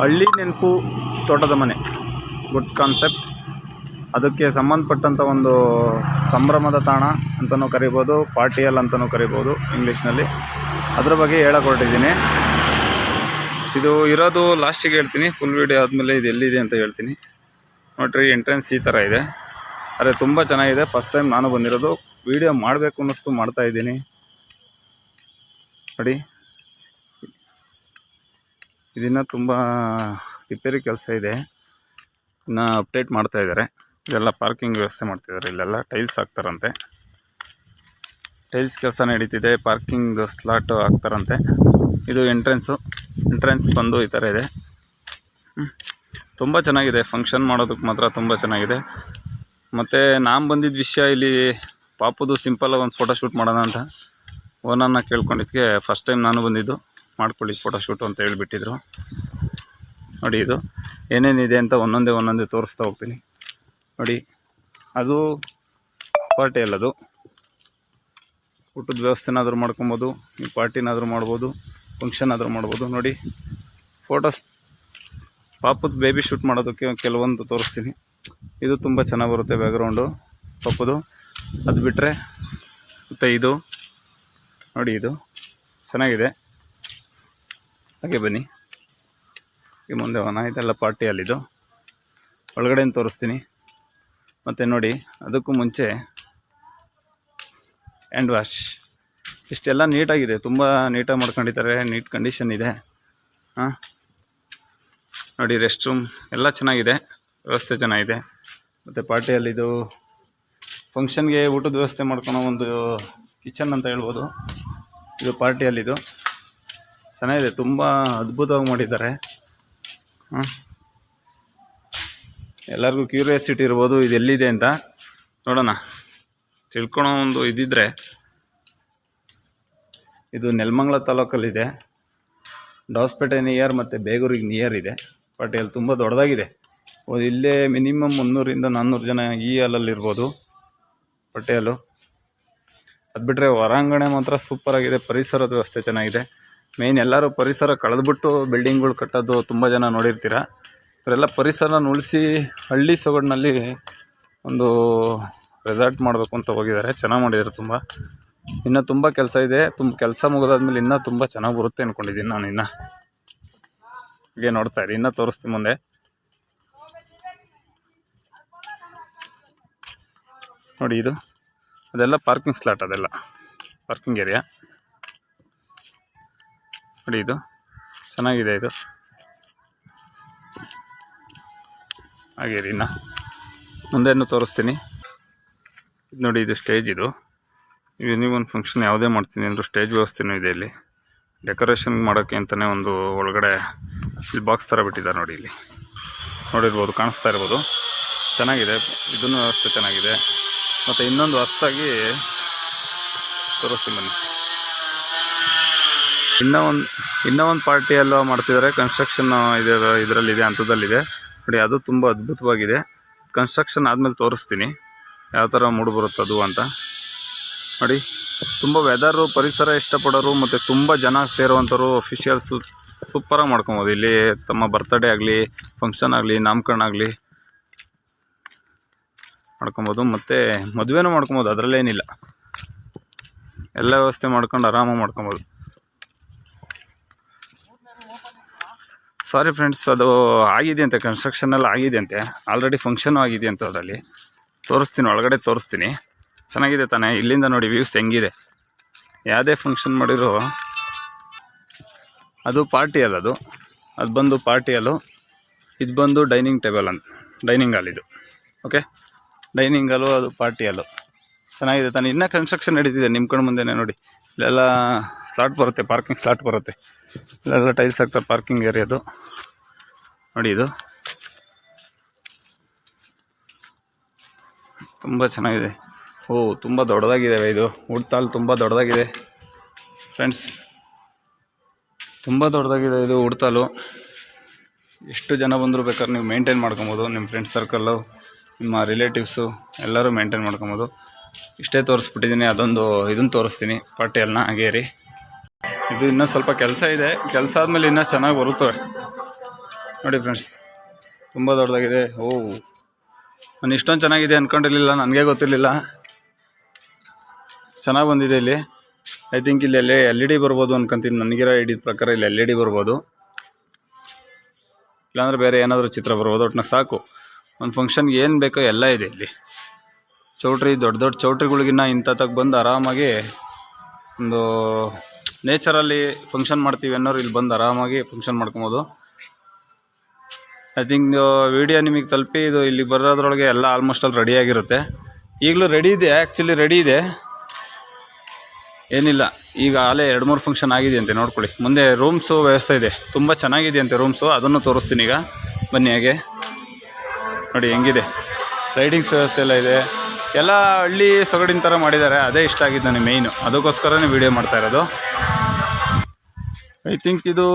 ಹಳ್ಳಿ ನೆನಪು ತೋಟದ ಮನೆ. ಗುಡ್ ಕಾನ್ಸೆಪ್ಟ್ ಅದಕ್ಕೆ ಸಂಬಂಧಪಟ್ಟಂಥ ಒಂದು ಸಂಭ್ರಮದ ತಾಣ ಅಂತಲೂ ಕರಿಬೋದು, ಪಾರ್ಟಿಯಲ್ ಅಂತಲೂ ಕರಿಬೋದು ಇಂಗ್ಲೀಷ್ನಲ್ಲಿ. ಅದ್ರ ಬಗ್ಗೆ ಹೇಳಕ್ಕೆ ಇದು ಇರೋದು ಲಾಸ್ಟಿಗೆ ಹೇಳ್ತೀನಿ. ಫುಲ್ ವೀಡಿಯೋ ಆದಮೇಲೆ ಇದು ಎಲ್ಲಿದೆ ಅಂತ ಹೇಳ್ತೀನಿ. ನೋಡ್ರಿ ಎಂಟ್ರೆನ್ಸ್ ಈ ಥರ ಇದೆ. ಅರೆ, ತುಂಬ ಚೆನ್ನಾಗಿದೆ. ಫಸ್ಟ್ ಟೈಮ್ ನಾನು ಬಂದಿರೋದು. ವೀಡಿಯೋ ಮಾಡಬೇಕು ಅನ್ನಿಸ್ತು ಮಾಡ್ತಾಯಿದ್ದೀನಿ ನೋಡಿ. ಇದನ್ನು ತುಂಬ ರಿಪೇರಿ ಕೆಲಸ ಇದೆ. ಇನ್ನು ಅಪ್ಡೇಟ್ ಮಾಡ್ತಾ ಇದ್ದಾರೆ ಇದೆಲ್ಲ ಪಾರ್ಕಿಂಗ್ ವ್ಯವಸ್ಥೆ ಮಾಡ್ತಿದ್ದಾರೆ ಇಲ್ಲೆಲ್ಲ ಟೈಲ್ಸ್ ಹಾಕ್ತಾರಂತೆ. ಟೈಲ್ಸ್ ಕೆಲಸ ನಡೀತಿದೆ. ಪಾರ್ಕಿಂಗ್ ಸ್ಲಾಟ್ ಹಾಕ್ತಾರಂತೆ. ಇದು ಎಂಟ್ರೆನ್ಸು. ಎಂಟ್ರೆನ್ಸ್ ಬಂದು ಈ ಥರ ಇದೆ. ತುಂಬ ಚೆನ್ನಾಗಿದೆ. ಫಂಕ್ಷನ್ ಮಾಡೋದಕ್ಕೆ ಮಾತ್ರ ತುಂಬ ಚೆನ್ನಾಗಿದೆ. ಮತ್ತು ನಾನು ಬಂದಿದ್ದ ವಿಷಯ ಇಲ್ಲಿ ಪಾಪುದು ಸಿಂಪಲ್ಲಾಗಿ ಒಂದು ಫೋಟೋ ಶೂಟ್ ಮಾಡೋಣ ಅಂತ. ಓನನ್ನು ಕೇಳ್ಕೊಂಡಿದ್ದಕ್ಕೆ ಫಸ್ಟ್ ಟೈಮ್ ನಾನು ಬಂದಿದ್ದು. ಮಾಡ್ಕೊಳ್ಳಿ ಫೋಟೋ ಶೂಟ್ ಅಂತ ಹೇಳಿಬಿಟ್ಟಿದ್ರು. ನೋಡಿ ಇದು ಏನೇನಿದೆ ಅಂತ ಒಂದೊಂದೇ ಒಂದೊಂದೇ ತೋರಿಸ್ತಾ ಹೋಗ್ತೀನಿ. ನೋಡಿ, ಅದು ಪಾರ್ಟಿ ಅಲ್ಲದು ಊಟದ ವ್ಯವಸ್ಥೆನಾದರೂ ಮಾಡ್ಕೊಬೋದು ನೀವು ಪಾರ್ಟಿನಾದರೂ ಮಾಡ್ಬೋದು ಫಂಕ್ಷನ್ ಆದರೂ ಮಾಡ್ಬೋದು. ನೋಡಿ ಫೋಟೋಸ್ ಪಾಪದ ಬೇಬಿ ಶೂಟ್ ಮಾಡೋದಕ್ಕೆ ಕೆಲವೊಂದು ತೋರಿಸ್ತೀನಿ. ಇದು ತುಂಬ ಚೆನ್ನಾಗಿ ಬರುತ್ತೆ ಬ್ಯಾಕ್ಗ್ರೌಂಡು ಪಾಪದು, ಅದು ಬಿಟ್ಟರೆ ಮತ್ತು ಇದು. ನೋಡಿ ಇದು, ಚೆನ್ನಾಗಿದೆ. ಹಾಗೆ ಬನ್ನಿ. ಈ ಮುಂದೆ ಹೋಗೋಣ ಇದೆಲ್ಲ ಪಾರ್ಟಿಯಲ್ಲಿದು ಒಳಗಡೆಯಿಂದ ತೋರಿಸ್ತೀನಿ. ಮತ್ತು ನೋಡಿ, ಅದಕ್ಕೂ ಮುಂಚೆ ಆ್ಯಂಡ್ ವಾಶ್ ಇಷ್ಟೆಲ್ಲ ನೀಟಾಗಿದೆ ತುಂಬ ನೀಟಾಗಿ ಮಾಡ್ಕೊಂಡಿದ್ದಾರೆ. ನೀಟ್ ಕಂಡೀಷನ್ ಇದೆ. ಹಾಂ? ನೋಡಿ ರೆಸ್ಟ್ ರೂಮ್ ಎಲ್ಲ ಚೆನ್ನಾಗಿದೆ. ವ್ಯವಸ್ಥೆ ಚೆನ್ನಾಗಿದೆ. ಮತ್ತು ಪಾರ್ಟಿಯಲ್ಲಿದು ಫಂಕ್ಷನ್ಗೆ ಊಟದ ವ್ಯವಸ್ಥೆ ಮಾಡ್ಕೊಳೋ ಒಂದು ಕಿಚನ್ ಅಂತ ಹೇಳ್ಬೋದು. ಇದು ಪಾರ್ಟಿಯಲ್ಲಿದು ಚೆನ್ನಾಗಿದೆ, ತುಂಬ ಅದ್ಭುತವಾಗಿ ಮಾಡಿದ್ದಾರೆ. ಹಾಂ ಎಲ್ಲರಿಗೂ ಕ್ಯೂರಿಯಾಸಿಟಿ ಇರ್ಬೋದು, ಇದು ಎಲ್ಲಿದೆ ಅಂತ. ನೋಡೋಣ. ತಿಳ್ಕೊಳೋ ಒಂದು ಇದಿದ್ರೆ, ಇದು ನೆಲಮಂಗಲ ತಾಲೂಕಲ್ಲಿದೆ. ಡಾಸ್ಪೇಟೆ ನಿಯರ್ ಮತ್ತು ಬೇಗೂರಿಗೆ ನಿಯರ್ ಇದೆ. ಬಟ್ ಇಲ್ಲಿ ತುಂಬ ದೊಡ್ಡದಾಗಿದೆ. ಇಲ್ಲೇ ಮಿನಿಮಮ್ ಮುನ್ನೂರಿಂದ ನಾನ್ನೂರು ಜನ ಈ ಹಾಲಲ್ಲಿ ಇರ್ಬೋದು. ಅದು ಬಿಟ್ಟರೆ ಹೊರಾಂಗಣ ಮಾತ್ರ ಸೂಪರಾಗಿದೆ ಪರಿಸರದ ವ್ಯವಸ್ಥೆ ಚೆನ್ನಾಗಿದೆ. ಮೇಯ್ನ್ ಎಲ್ಲರೂ ಪರಿಸರ ಕಳೆದ್ಬಿಟ್ಟು ಬಿಲ್ಡಿಂಗ್ಗಳು ಕಟ್ಟೋದು ತುಂಬ ಜನ ನೋಡಿರ್ತೀರ. ಇವರೆಲ್ಲ ಪರಿಸರನ ಉಳಿಸಿ ಹಳ್ಳಿ ಸೊಗಡಿನಲ್ಲಿ ಒಂದು ರೆಸಾರ್ಟ್ ಮಾಡಬೇಕು ಅಂತ ಹೋಗಿದ್ದಾರೆ. ಚೆನ್ನಾಗಿ ಮಾಡಿದ್ದಾರೆ ತುಂಬ. ಇನ್ನೂ ತುಂಬ ಕೆಲಸ ಇದೆ. ತುಂಬ ಕೆಲಸ ಮುಗಿದಾದ್ಮೇಲೆ ಇನ್ನೂ ತುಂಬ ಚೆನ್ನಾಗಿ ಬರುತ್ತೆ ಅಂದ್ಕೊಂಡಿದ್ದೀನಿ ನಾನು ಇನ್ನು. ಹೀಗೆ ನೋಡ್ತಾ ಇರಿ. ಇನ್ನೂ ತೋರಿಸ್ತೀನಿ ಮುಂದೆ. ನೋಡಿ ಇದು. ಅದೆಲ್ಲ ಪಾರ್ಕಿಂಗ್ ಸ್ಲಾಟ್ ಅದೆಲ್ಲ. ಪಾರ್ಕಿಂಗ್ ಏರಿಯಾ ನೋಡಿ ಇದು. ಚೆನ್ನಾಗಿದೆ ಇದು. ಹಾಗೆ ಇನ್ನು. ಮುಂದೆನೂ ತೋರಿಸ್ತೀನಿ. ಇದು ನೋಡಿ, ಇದು ಸ್ಟೇಜ್ ಇದು. ನೀವು ಒಂದು ಫಂಕ್ಷನ್ ಯಾವುದೇ ಮಾಡ್ತೀನಿ ಅಂದರೂ ಸ್ಟೇಜ್ ವ್ಯವಸ್ಥೆನೂ ಇದೆ ಇಲ್ಲಿ. ಡೆಕೋರೇಷನ್ ಮಾಡೋಕ್ಕೆ ಅಂತಲೇ ಒಂದು ಒಳಗಡೆ ಇಲ್ಲಿ ಬಾಕ್ಸ್ ಥರ ಬಿಟ್ಟಿದ್ದಾರೆ ನೋಡಿ ಇಲ್ಲಿ. ನೋಡಿರ್ಬೋದು, ಕಾಣಿಸ್ತಾ ಇರ್ಬೋದು. ಚೆನ್ನಾಗಿದೆ. ಇದನ್ನು ವ್ಯವಸ್ಥೆ ಚೆನ್ನಾಗಿದೆ. ಮತ್ತು ಇನ್ನೊಂದು ಹೊಸ್ತಾಗಿ ತೋರಿಸ್ತೀನಿ ಬನ್ನಿ. ಇನ್ನೂ ಒಂದು ಇನ್ನೂ ಒಂದು ಪಾರ್ಟಿಯಲ್ಲೋ ಮಾಡ್ತಿದ್ದಾರೆ ಕನ್ಸ್ಟ್ರಕ್ಷನ್ ಇದೆ, ಇದರಲ್ಲಿದೆ, ಹಂತದಲ್ಲಿದೆ. ನೋಡಿ, ಅದು ತುಂಬ ಅದ್ಭುತವಾಗಿದೆ. ಕನ್ಸ್ಟ್ರಕ್ಷನ್ ಆದಮೇಲೆ ತೋರಿಸ್ತೀನಿ. ಯಾವ ಥರ ಮೂಡ್ ಬರುತ್ತೆ ಅದು ಅಂತ. ನೋಡಿ, ತುಂಬ ವೆದರು ಪರಿಸರ ಇಷ್ಟಪಡೋರು ಮತ್ತು ತುಂಬ ಜನ ಸೇರುವಂಥವ್ರು ಅಫಿಷಿಯಲ್ಸು ಸೂಪರಾಗಿ ಮಾಡ್ಕೊಬೋದು. ಇಲ್ಲಿ ತಮ್ಮ ಬರ್ತ್ಡೇ ಆಗಲಿ ಫಂಕ್ಷನ್ ಆಗಲಿ, ನಾಮಕರಣ ಆಗಲಿ ಮಾಡ್ಕೊಬೋದು. ಮತ್ತು ಮದುವೆನೂ ಮಾಡ್ಕೊಬೋದು, ಅದರಲ್ಲೇನಿಲ್ಲ. ಎಲ್ಲ ವ್ಯವಸ್ಥೆ ಮಾಡ್ಕೊಂಡು ಆರಾಮಾಗಿ ಮಾಡ್ಕೊಬೋದು. ಸಾರಿ ಫ್ರೆಂಡ್ಸ್ ಅದು ಆಗಿದೆ ಅಂತೆ ಕನ್ಸ್ಟ್ರಕ್ಷನ್ ಎಲ್ಲ ಆಗಿದೆ ಅಂತೆ. ಆಲ್ರೆಡಿ ಫಂಕ್ಷನು ಆಗಿದೆ ಅಂತ ಅದರಲ್ಲಿ. ತೋರಿಸ್ತೀನಿ, ಒಳಗಡೆ ತೋರಿಸ್ತೀನಿ. ಚೆನ್ನಾಗಿದೆ ತಾನೇ, ಇಲ್ಲಿಂದ ನೋಡಿ ವ್ಯೂಸ್ ಹೆಂಗಿದೆ. ಯಾವುದೇ ಫಂಕ್ಷನ್ ಮಾಡಿದ್ರು ಅದು ಪಾರ್ಟಿ ಅಲ್ಲ ಅದು. ಅದು ಬಂದು ಪಾರ್ಟಿ ಅಲ್ಲು. ಇದು ಬಂದು ಡೈನಿಂಗ್ ಟೇಬಲ್ ಅಂತ ಡೈನಿಂಗ್ ಹಾಲ್ ಇದು. ಓಕೆ ಡೈನಿಂಗ್ ಹಾಲು ಅದು ಪಾರ್ಟಿ ಹಾಲು ಚೆನ್ನಾಗಿದೆ ತಾನೆ. ಇನ್ನೂ ಕನ್ಸ್ಟ್ರಕ್ಷನ್ ನಡೀತಿದೆ ನಿಮ್ಮ ಕಣ್ಣು ಮುಂದೆನೇ ನೋಡಿ. ಇಲ್ಲೆಲ್ಲ ಸ್ಲಾಟ್ ಬರುತ್ತೆ ಪಾರ್ಕಿಂಗ್ ಸ್ಲಾಟ್ ಬರುತ್ತೆ. ಇಲ್ಲೆಲ್ಲ ಟೈಲ್ಸ್ ಹಾಕ್ತಾರೆ ಪಾರ್ಕಿಂಗ್ ಏರಿಯಾದು ನೋಡಿ ಇದು. ತುಂಬ ಚೆನ್ನಾಗಿದೆ. ಓ, ತುಂಬ ದೊಡ್ಡದಾಗಿದೆ ಇದು. ಉಡ್ತಾಲ್ ತುಂಬ ದೊಡ್ಡದಾಗಿದೆ. ಫ್ರೆಂಡ್ಸ್ ತುಂಬ ದೊಡ್ಡದಾಗಿದೆ ಇದು ಉಡ್ತಾಲು. ಎಷ್ಟು ಜನ ಬಂದರೂ ಬೇಕಾದ್ರೆ ನೀವು ಮೇಂಟೈನ್ ಮಾಡ್ಕೊಬೋದು. ನಿಮ್ಮ ಫ್ರೆಂಡ್ಸ್ ಸರ್ಕಲ್ಲು ನಿಮ್ಮ ರಿಲೇಟಿವ್ಸು ಎಲ್ಲರೂ ಮೇಂಟೈನ್ ಮಾಡ್ಕೊಬೋದು. ಇಷ್ಟೇ ತೋರಿಸ್ಬಿಟ್ಟಿದ್ದೀನಿ ಅದೊಂದು ಇದನ್ನು ತೋರಿಸ್ತೀನಿ. ಪಾರ್ಟಿಯಲ್ನ ಹಾಗೇ ರೀ ಇದು ಇನ್ನೂ ಸ್ವಲ್ಪ ಕೆಲಸ ಇದೆ. ಕೆಲಸ ಆದಮೇಲೆ ಇನ್ನೂ ಚೆನ್ನಾಗಿ ಬರುತ್ತೆ ನೋಡಿ ಫ್ರೆಂಡ್ಸ್ ತುಂಬ ದೊಡ್ಡದಾಗಿದೆ. ಓ, ನಾನು ಇಷ್ಟೊಂದು ಚೆನ್ನಾಗಿದೆ ಅಂದ್ಕೊಂಡಿರಲಿಲ್ಲ ನನಗೆ ಗೊತ್ತಿರಲಿಲ್ಲ. ಚೆನ್ನಾಗಿ ಬಂದಿದೆ ಇಲ್ಲಿ. ಐ ಥಿಂಕ್ ಇಲ್ಲಿ ಎಲ್ ಎಲ್ ಇ ಡಿ ಬರ್ಬೋದು ಅನ್ಕೊಂತೀನಿ. ನನಗಿರೋ ಐಡಿ ಪ್ರಕಾರ ಇಲ್ಲಿ ಎಲ್ ಇ ಡಿ ಬರ್ಬೋದು. ಇಲ್ಲಾಂದ್ರೆ ಬೇರೆ ಏನಾದರೂ ಚಿತ್ರ ಬರ್ಬೋದು ಒಟ್ಟಿನಾಗ ಸಾಕು. ಒಂದು ಫಂಕ್ಷನ್ಗೆ ಏನು ಬೇಕೋ ಎಲ್ಲ ಇದೆ ಇಲ್ಲಿ. ಚೌಟ್ರಿ, ದೊಡ್ಡ ದೊಡ್ಡ ಚೌಟ್ರಿಗಳಿಗಿನ್ನ ಇಂಥತ್ತಾಗ ಬಂದು ಆರಾಮಾಗಿ ಒಂದು ನೇಚರಲ್ಲಿ ಫಂಕ್ಷನ್ ಮಾಡ್ತೀವಿ ಅನ್ನೋರು ಇಲ್ಲಿ ಬಂದು ಆರಾಮಾಗಿ ಫಂಕ್ಷನ್ ಮಾಡ್ಕೊಬೋದು. ಐ ಥಿಂಕ್ ವಿಡಿಯೋ ನಿಮಗೆ ತಲುಪಿ ಇದು ಇಲ್ಲಿ ಬರೋದ್ರೊಳಗೆ ಎಲ್ಲ ಆಲ್ಮೋಸ್ಟ್ ಅಲ್ಲಿ ರೆಡಿ ಆಗಿರುತ್ತೆ. ಈಗಲೂ ರೆಡಿ ಇದೆ ಆ್ಯಕ್ಚುಲಿ ರೆಡಿ ಇದೆ. ಏನಿಲ್ಲ, ಈಗ ಆಲೇ ಎರಡು ಮೂರು ಫಂಕ್ಷನ್ ಆಗಿದೆ ಅಂತೆ ನೋಡ್ಕೊಳ್ಳಿ. ಮುಂದೆ ರೂಮ್ಸು ವ್ಯವಸ್ಥೆ ಇದೆ, ತುಂಬ ಚೆನ್ನಾಗಿದೆ ಅಂತೆ ರೂಮ್ಸು ಅದನ್ನು ತೋರಿಸ್ತೀನಿ ಈಗ. ಬನ್ನಿ ಹಾಗೆ. ನೋಡಿ, ಹೆಂಗಿದೆ. ರೈಡಿಂಗ್ಸ್ ವ್ಯವಸ್ಥೆ ಎಲ್ಲ ಇದೆ. ಎಲ್ಲ ಹಳ್ಳಿ ಸೊಗಡಿನ ಥರ ಮಾಡಿದ್ದಾರೆ, ಅದೇ ಇಷ್ಟ ಆಗಿದ್ದು ನನಗೆ ಮೇಯ್ನು ಅದಕ್ಕೋಸ್ಕರನೇ ವೀಡಿಯೋ ಮಾಡ್ತಾ ಇರೋದು. ಐ ಥಿಂಕ್ ಇದು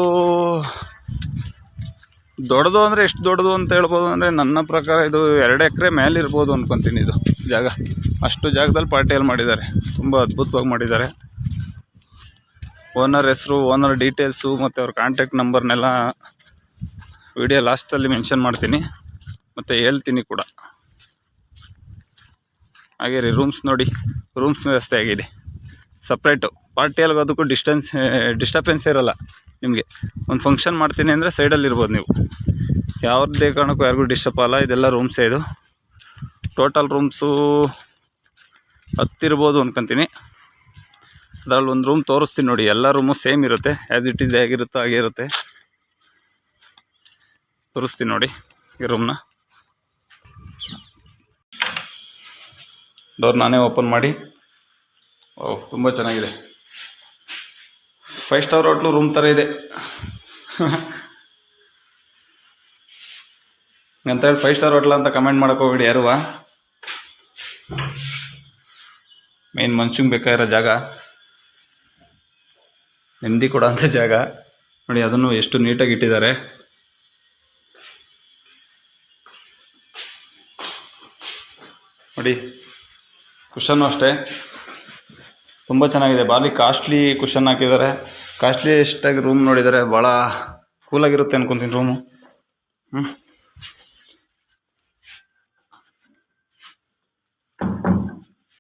ದೊಡ್ಡದು ಅಂದರೆ ಎಷ್ಟು ದೊಡ್ಡದು ಅಂತ ಹೇಳ್ಬೋದು ಅಂದರೆ ನನ್ನ ಪ್ರಕಾರ ಇದು ಎರಡು ಎಕರೆ ಮೇಲೆ ಇರ್ಬೋದು ಅಂದ್ಕೊತೀನಿ ಇದು ಜಾಗ. ಅಷ್ಟು ಜಾಗದಲ್ಲಿ ಪಾರ್ಟಿಯಲ್ಲಿ ಮಾಡಿದ್ದಾರೆ. ತುಂಬ ಅದ್ಭುತವಾಗಿ ಮಾಡಿದ್ದಾರೆ. ಓನರ್ ಹೆಸರು ಓನರ್ ಡೀಟೇಲ್ಸು ಮತ್ತು ಅವ್ರ ಕಾಂಟ್ಯಾಕ್ಟ್ ನಂಬರ್ನೆಲ್ಲ ವಿಡಿಯೋ ಲಾಸ್ಟಲ್ಲಿ ಮೆನ್ಷನ್ ಮಾಡ್ತೀನಿ. ಮತ್ತು ಹೇಳ್ತೀನಿ ಕೂಡ. ಹಾಗೆ ರೀ ರೂಮ್ಸ್ ನೋಡಿ. ರೂಮ್ಸ್ ವ್ಯವಸ್ಥೆ ಆಗಿದೆ ಸಪ್ರೇಟು ಪಾರ್ಟಿಯಲ್ಲಿ ಅದಕ್ಕೂ ಡಿಸ್ಟೆನ್ಸ್ ಡಿಸ್ಟರ್ಬೆನ್ಸ್ ಇರೋಲ್ಲ ನಿಮಗೆ. ಒಂದು ಫಂಕ್ಷನ್ ಮಾಡ್ತೀನಿ ಅಂದರೆ ಸೈಡಲ್ಲಿ ಇರ್ಬೋದು ನೀವು. ಯಾವುದೇ ಕಾರಣಕ್ಕೂ ಯಾರಿಗೂ ಡಿಸ್ಟರ್ಬ್ ಆಗಲ್ಲ ಇದೆಲ್ಲ ರೂಮ್ಸೇ ಇದು. ಟೋಟಲ್ ರೂಮ್ಸು ಹತ್ತಿರ್ಬೋದು ಅಂದ್ಕೊತೀನಿ ಅದರಲ್ಲಿ ಒಂದು ರೂಮ್ ತೋರಿಸ್ತೀನಿ ನೋಡಿ. ಎಲ್ಲ ರೂಮು ಸೇಮ್ ಇರುತ್ತೆ. ಆ್ಯಸ್ ಇಟ್ ಈಸ್ ಹೇಗಿರುತ್ತೋ ಹಾಗೆ ಇರುತ್ತೆ. ತೋರಿಸ್ತೀನಿ ನೋಡಿ ಈ ರೂಮ್ನ ಡೋರ್ ನಾನೇ ಓಪನ್ ಮಾಡಿ. ಓಹ್ ತುಂಬ ಚೆನ್ನಾಗಿದೆ. ಫೈವ್ ಸ್ಟಾರ್ ಹೋಟ್ಲು ರೂಮ್ ಥರ ಇದೆ. ಅಂತ ಹೇಳಿ, ಫೈವ್ ಸ್ಟಾರ್ ಹೋಟ್ಲ ಅಂತ ಕಮೆಂಟ್ ಮಾಡಕ್ಕೆ ಹೋಗ್ಬಿಡಿ ಯಾರುವ ಮೇನ್ ಮನ್ಷಂಗೆ ಬೇಕಾಗಿರೋ ಜಾಗ. ನೆಮ್ಮದಿ ಕೊಡೋ ಅಂತ ಜಾಗ. ನೋಡಿ, ಅದನ್ನು ಎಷ್ಟು ನೀಟಾಗಿ ಇಟ್ಟಿದ್ದಾರೆ. ನೋಡಿ ಕುಷನ್ನು ಅಷ್ಟೇ. ತುಂಬ ಚೆನ್ನಾಗಿದೆ. ಬಾರಿ ಕಾಸ್ಟ್ಲಿ ಕುಷನ್ ಹಾಕಿದ್ದಾರೆ. ಕಾಸ್ಟ್ಲಿ ಎಷ್ಟಾಗಿ ರೂಮ್ ನೋಡಿದರೆ ಭಾಳ ಕೂಲಾಗಿರುತ್ತೆ ಅನ್ಕೊತೀನಿ ರೂಮು ಹ್ಞೂ